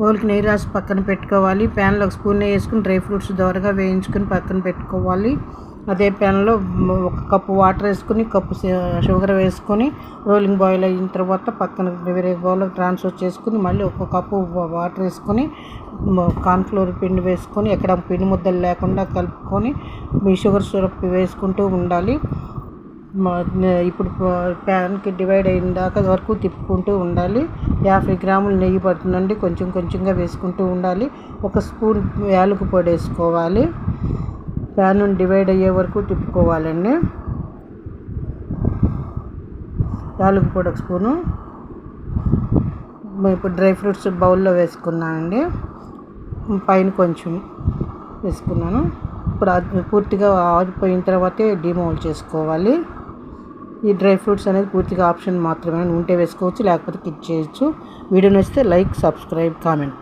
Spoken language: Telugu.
బౌల్కి నెయ్యి రాసి పక్కన పెట్టుకోవాలి. ప్యాన్లో ఒక స్పూన్ నెయ్యి వేసుకుని డ్రై ఫ్రూట్స్ దోరగా వేయించుకుని పక్కన పెట్టుకోవాలి. అదే ప్యాన్లో ఒక కప్పు వాటర్ వేసుకుని కప్పు షుగర్ వేసుకొని రోలింగ్ బాయిల్ అయిన తర్వాత పక్కన వేరే బౌల్లో ట్రాన్స్ఫర్ చేసుకుని మళ్ళీ ఒక కప్పు వాటర్ వేసుకొని కార్న్ఫ్లోర్ పిండి వేసుకొని ఎక్కడ పిండి ముద్దలు లేకుండా కలుపుకొని మీ షుగర్ సిరప్ వేసుకుంటూ ఉండాలి. ఇప్పుడు ప్యాన్కి డివైడ్ అయిన దాకా వరకు తిప్పుకుంటూ ఉండాలి. యాభై గ్రాములు నెయ్యి పడుతుందండి కొంచెం కొంచెంగా వేసుకుంటూ ఉండాలి. ఒక స్పూన్ యాలకు పొడి వేసుకోవాలి. ప్యాన్ డివైడ్ అయ్యే వరకు తిప్పుకోవాలండి. యాలకు పొడి ఒక స్పూను. ఇప్పుడు డ్రై ఫ్రూట్స్ బౌల్లో వేసుకున్నానండి. పైన కొంచెం వేసుకున్నాను. ఇప్పుడు అది పూర్తిగా ఆరిపోయిన తర్వాతే డిమోల్ చేసుకోవాలి. ఈ డ్రై ఫ్రూట్స్ అనేది పూర్తిగా ఆప్షన్ మాత్రమే ఉంటే వేసుకోవచ్చు లేకపోతే క్లిక్ చేయొచ్చు. వీడియో నచ్చితే లైక్ సబ్స్క్రైబ్ కామెంట్.